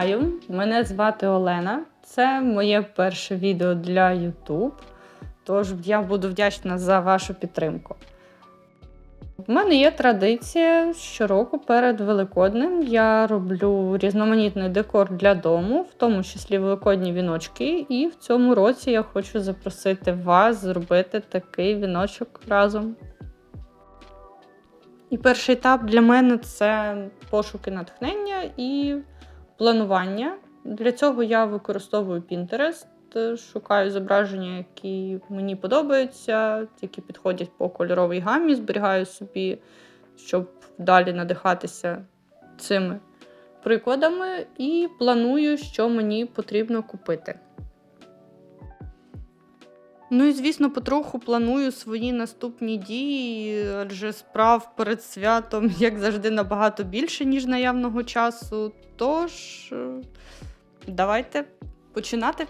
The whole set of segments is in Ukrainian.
Вітаю! Мене звати Олена. Це моє перше відео для YouTube. Тож я буду вдячна за вашу підтримку. У мене є традиція щороку перед Великоднем я роблю різноманітний декор для дому, в тому числі великодні віночки. І в цьому році я хочу запросити вас зробити такий віночок разом. І перший етап для мене це пошуки натхнення і планування. Для цього я використовую Pinterest, е, шукаю зображення, які мені подобаються, які підходять по кольоровій гамі, зберігаю собі, щоб далі надихатися цими прикладами, і планую, що мені потрібно купити. Ну і звісно, потроху планую свої наступні дії, адже справ перед святом, як завжди, набагато більше, ніж наявного часу. Тож, е, давайте починати.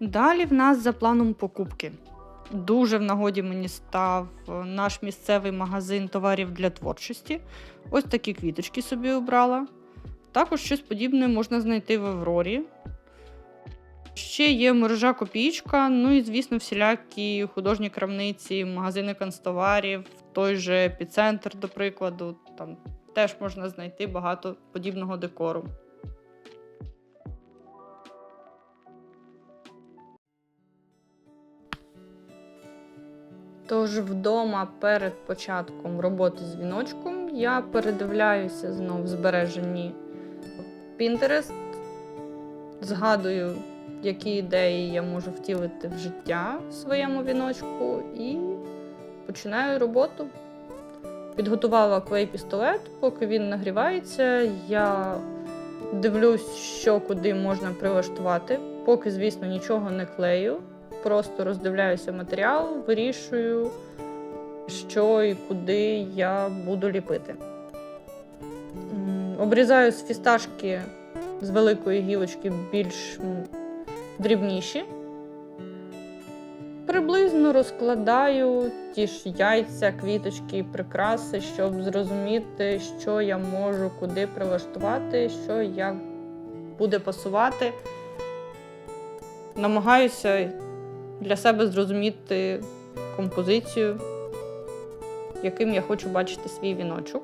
Далі в нас за планом покупки. Дуже в нагоді мені став наш місцевий магазин товарів для творчості. Ось такі квіточки собі обрала. Також щось подібне можна знайти в Аврорі. Ще є мережа копійка, ну і, звісно, всілякі художні крамниці, магазини канцтоварів, той же епіцентр, до прикладу, там теж можна знайти багато подібного декору. Тож вдома перед початком роботи з віночком я передивляюся знов збережені Pinterest, згадую які ідеї я можу втілити в життя в своєму віночку, і починаю роботу. Підготувала клей-пістолет, поки він нагрівається, я дивлюсь, що куди можна прилаштувати. Поки, звісно, нічого не клею, просто роздивляюся матеріал, вирішую, що і куди я буду ліпити. Обрізаю з фісташки з великої гілочки більш дрібніші. Приблизно розкладаю ті ж яйця, квіточки і прикраси, щоб зрозуміти, що я можу куди прилаштувати, що як буде пасувати. Намагаюся для себе зрозуміти композицію, яким я хочу бачити свій віночок.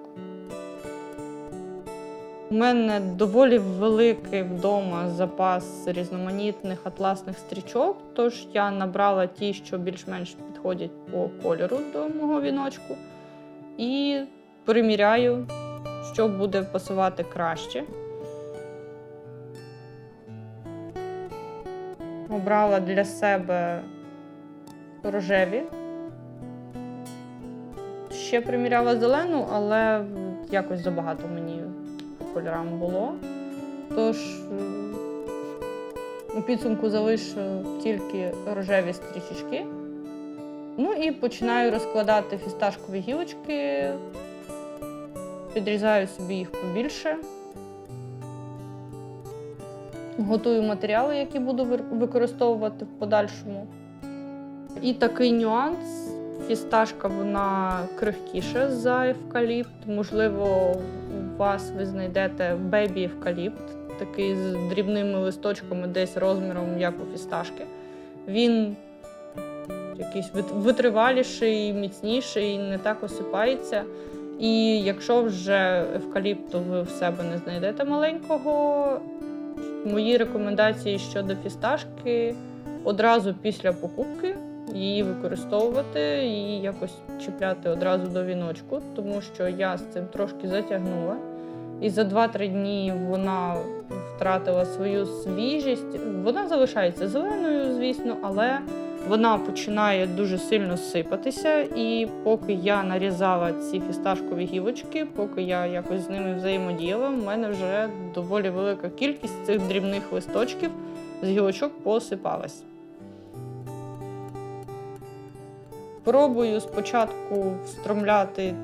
У мене доволі великий вдома запас різноманітних атласних стрічок, тож я набрала ті, що більш-менш підходять по кольору до мого віночку, і приміряю, що буде пасувати краще. Обрала для себе рожеві. Ще приміряла зелену, але якось забагато мені кольорам було. Тож у підсумку залишу тільки рожеві стрічечки. Ну і починаю розкладати фісташкові гілочки, підрізаю собі їх побільше. Готую матеріали, які буду використовувати в подальшому. І такий нюанс. Фісташка вона крихкіша за евкаліпт. Можливо, вас ви знайдете бебі евкаліпт, такий з дрібними листочками, десь розміром, як у фісташки. Він якийсь витриваліший, міцніший, не так осипається. І якщо вже евкаліпту ви в себе не знайдете маленького, мої рекомендації щодо фісташки одразу після покупки її використовувати і якось чіпляти одразу до віночку, тому що я з цим трошки затягнула. І за 2-3 дні вона втратила свою свіжість. Вона залишається зеленою, звісно, але вона починає дуже сильно сипатися. І поки я нарізала ці фісташкові гілочки, поки я якось з ними взаємодіяла, в мене вже доволі велика кількість цих дрібних листочків з гілочок посипалась. Пробую спочатку встромляти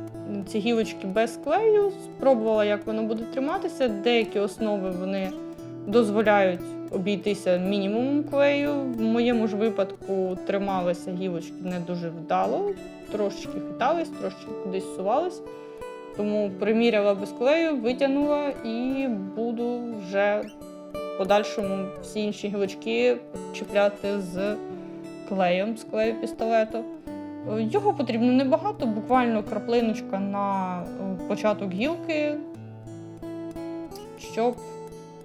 ці гілочки без клею, спробувала, як воно буде триматися. Деякі основи вони дозволяють обійтися мінімумом клею. В моєму ж випадку трималися гілочки не дуже вдало, трошечки хитались, трошечки кудись сувались. Тому приміряла без клею, витягнула і буду вже в подальшому всі інші гілочки чіпляти з клеєм, з клею пістолету. Е, Його потрібно небагато, буквально краплиночка на е, початок гілки, щоб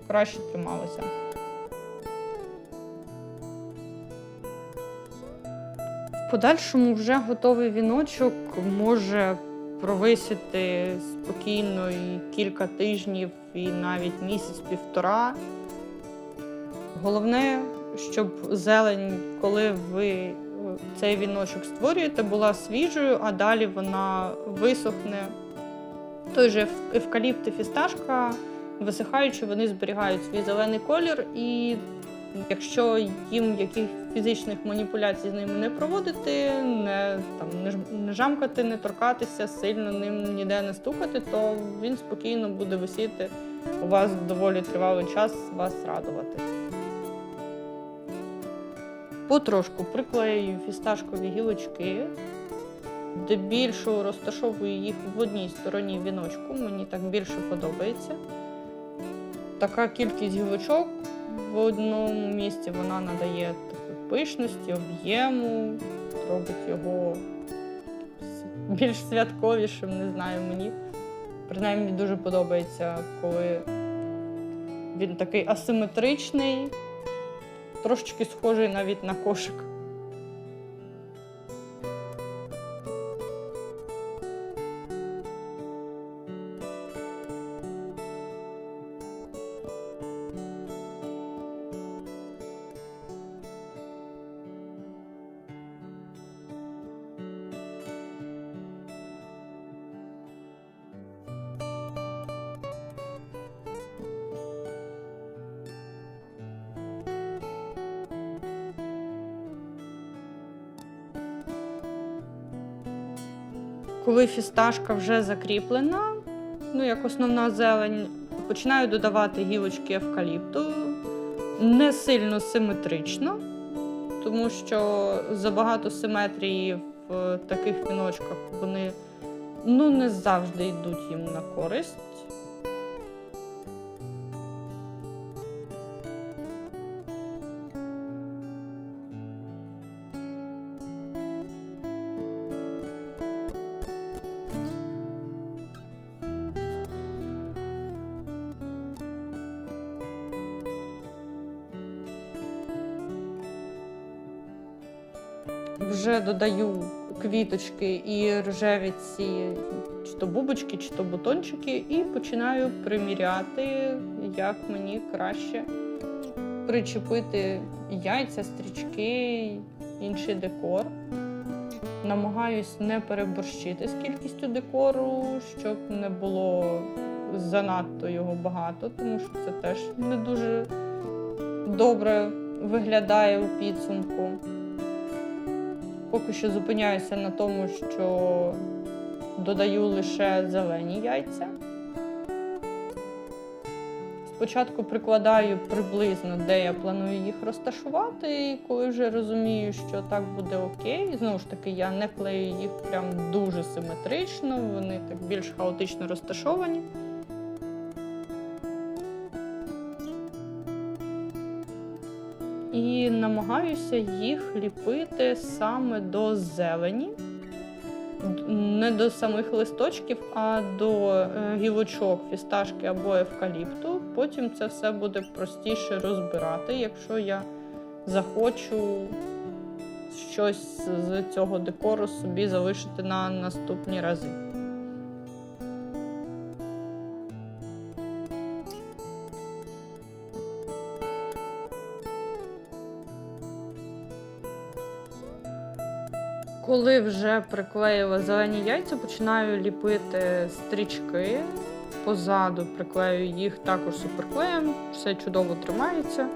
краще трималося. В подальшому вже готовий віночок може провисіти спокійно і кілька тижнів, і навіть місяць-півтора. Головне, щоб зелень, коли ви цей віночок створюєте, була свіжою, а далі вона висохне. Той же ев- евкаліпт і фісташка, висихаючи, вони зберігають свій зелений колір, і якщо їм яких фізичних маніпуляцій з ними не проводити, не, там, не, не жамкати, не торкатися, сильно ним ніде не стукати, то він спокійно буде висіти у вас доволі тривалий час, вас радувати. Потрошку приклею фісташкові гілочки, здебільшого розташовую їх в одній стороні віночку, мені так більше подобається. Така кількість гілочок в одному місці вона надає такої пишності, об'єму, робить його більш святковішим, не знаю мені. Принаймні дуже подобається, коли він такий асиметричний, трошечки схожий навіть на кошик. Коли фісташка вже закріплена, ну як основна зелень, починаю додавати гілочки евкаліпту не сильно симетрично, тому що забагато симетрії в таких віночках вони ну, не завжди йдуть їм на користь. Вже додаю квіточки і рожеві ці чи то бубочки, чи то бутончики, і починаю приміряти, як мені краще причепити яйця, стрічки, інший декор. Намагаюсь не переборщити з кількістю декору, щоб не було занадто його багато, тому що це теж не дуже добре виглядає у підсумку. Поки що зупиняюся на тому, що додаю лише зелені яйця. Спочатку прикладаю приблизно, де я планую їх розташувати, і коли вже розумію, що так буде окей, знову ж таки, я не клею їх прям дуже симетрично, вони так більш хаотично розташовані. І намагаюся їх ліпити саме до зелені, не до самих листочків, а до е, гілочок фісташки або евкаліпту. Потім це все буде простіше розбирати, якщо я захочу щось з цього декору собі залишити на наступні рази. Коли вже приклеїла зелені яйця, починаю ліпити стрічки. Позаду приклею їх також суперклеєм, все чудово тримається.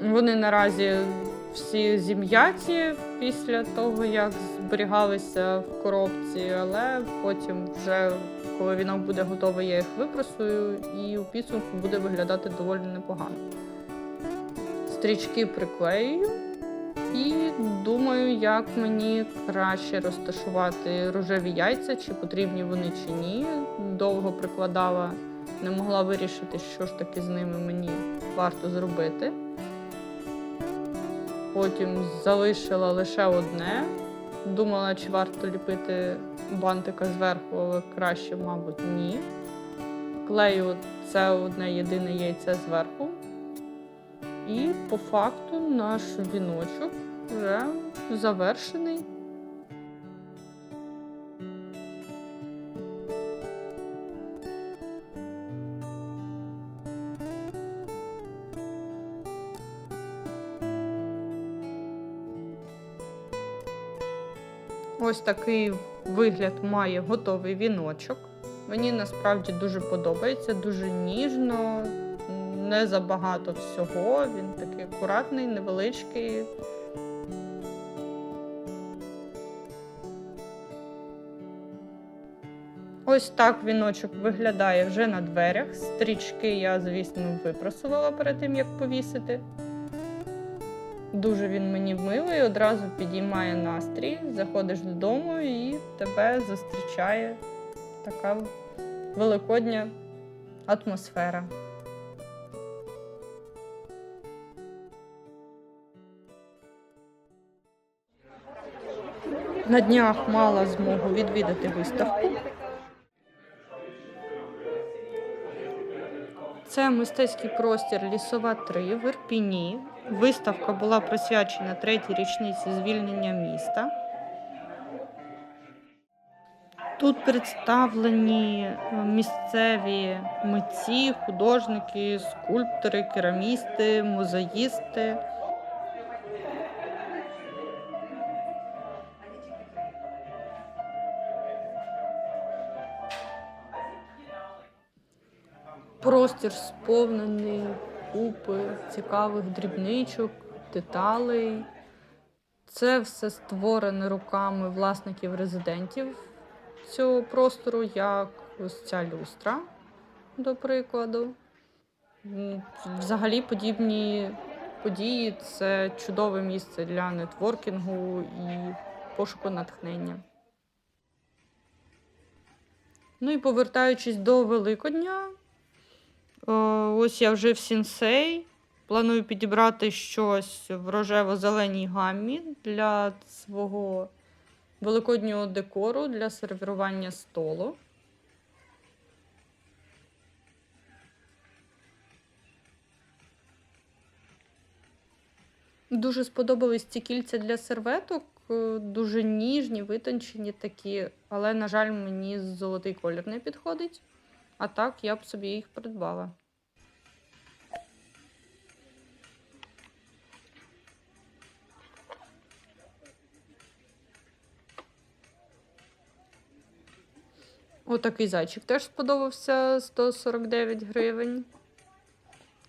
Вони наразі всі зім'яті після того, як зберігалися в коробці, але потім, вже коли вінок буде готовий, я їх випрасую і у підсумку буде виглядати доволі непогано. Стрічки приклеюю. І думаю, як мені краще розташувати рожеві яйця, чи потрібні вони чи ні. Довго прикладала, не могла вирішити, що ж таки з ними мені варто зробити. Потім залишила лише одне. Думала, чи варто ліпити бантика зверху, але краще, мабуть, ні. Клею це одне єдине яйце зверху. І по факту наш віночок вже завершений. Ось такий вигляд має готовий віночок. Мені насправді дуже подобається, дуже ніжно, не забагато всього. Він такий акуратний, невеличкий. Ось так віночок виглядає вже на дверях. Стрічки я, звісно, випросувала перед тим, як повісити. Дуже він мені милий, одразу підіймає настрій. Заходиш додому і тебе зустрічає така великодня атмосфера. На днях мала змогу відвідати виставку. Це мистецький простір Лісова 3 в Ірпіні. Виставка була присвячена третій річниці звільнення міста. Тут представлені місцеві митці, художники, скульптори, керамісти, музеїсти. Простір сповнений купи цікавих дрібничок, деталей. Це все створене руками власників резидентів цього простору, як ось ця люстра, до прикладу. Взагалі подібні події це чудове місце для нетворкінгу і пошуку натхнення. Ну і повертаючись до Великодня, Ось я вже в сінсей. Планую підібрати щось в рожево-зеленій гаммі для свого великоднього декору для сервірування столу. Дуже сподобались ці кільця для серветок, е, дуже ніжні, витончені такі, але, на жаль, мені золотий колір не підходить. А так я б собі їх придбала. Отакий зайчик теж сподобався 149 гривень.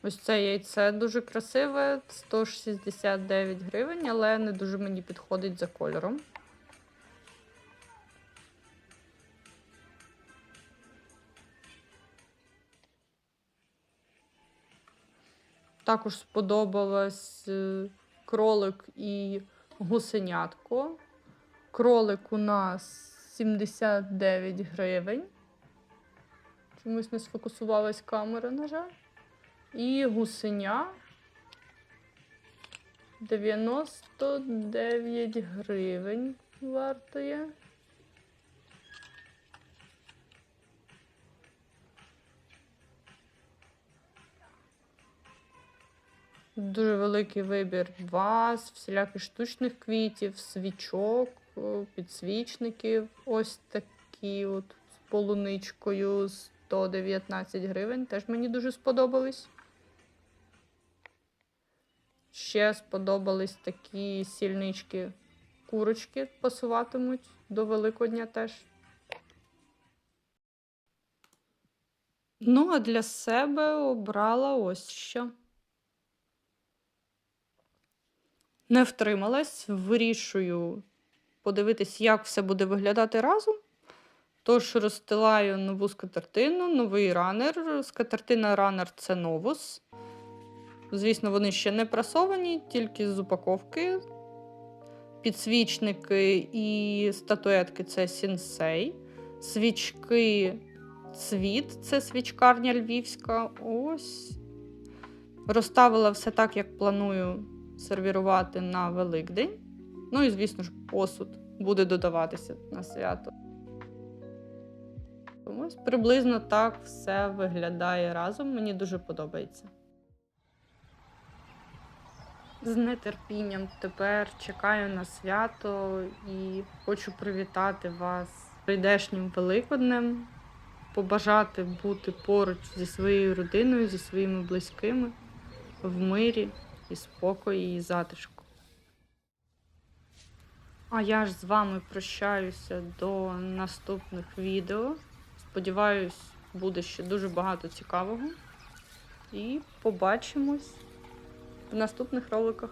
Ось це яйце дуже красиве, 169 гривень, але не дуже мені підходить за кольором. Також сподобалось е, кролик і гусенятко. Кролик у нас 79 гривень. Чомусь не сфокусувалась камера, на жаль. І гусеня 99 гривень вартує. Дуже великий вибір ваз, всіляких штучних квітів, свічок, о, підсвічників. Ось такі от з полуничкою 119 гривень. Теж мені дуже сподобались. Ще сподобались такі сільнички курочки пасуватимуть до Великодня теж. Ну, а для себе обрала ось що. Не втрималась, вирішую подивитись, як все буде виглядати разом. Тож розстилаю нову скатертину, новий ранер. Скатертина ранер це новус. Звісно, вони ще не прасовані, тільки з упаковки Підсвічники і статуетки це сінсей. Свічки цвіт це свічкарня львівська. Ось. Розставила все так, як планую сервірувати на Великдень. Ну і, звісно ж, посуд буде додаватися на свято. Ось приблизно так все виглядає разом. Мені дуже подобається. З нетерпінням тепер чекаю на свято і хочу привітати вас з прийдешнім Великоднем, побажати бути поруч зі своєю родиною, зі своїми близькими в мирі і спокою, і затишку. А я ж з вами прощаюся до наступних відео. Сподіваюсь, буде ще дуже багато цікавого. І побачимось в наступних роликах.